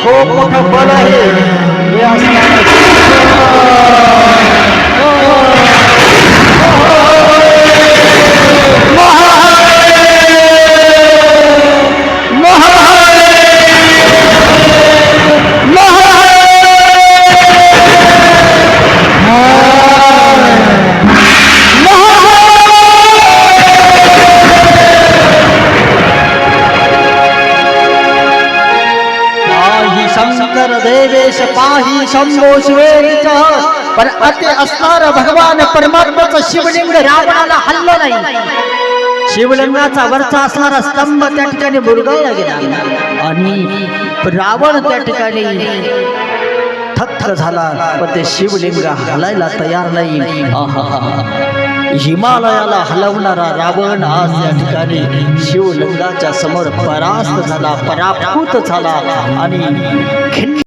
खूप मोठं बल आहे शंकर देवेश पाही शंभो शिवेच पण अति असणार भगवान परमात्माचं शिवलिंग रावणाला हल्लं नाही। शिवलिंगाचा वरचा असणारा स्तंभ त्या ठिकाणी मुरगाळला गेला. आणि रावण त्या ठिकाणी थक्क झाला पण ते शिवलिंग हलायला तयार नाही. आहाहा. हिमालयाला हलवणारा रावण आज या ठिकाणी शिवलिंगाच्या समोर परास्त झाला पराभूत झाला आणि खिन्न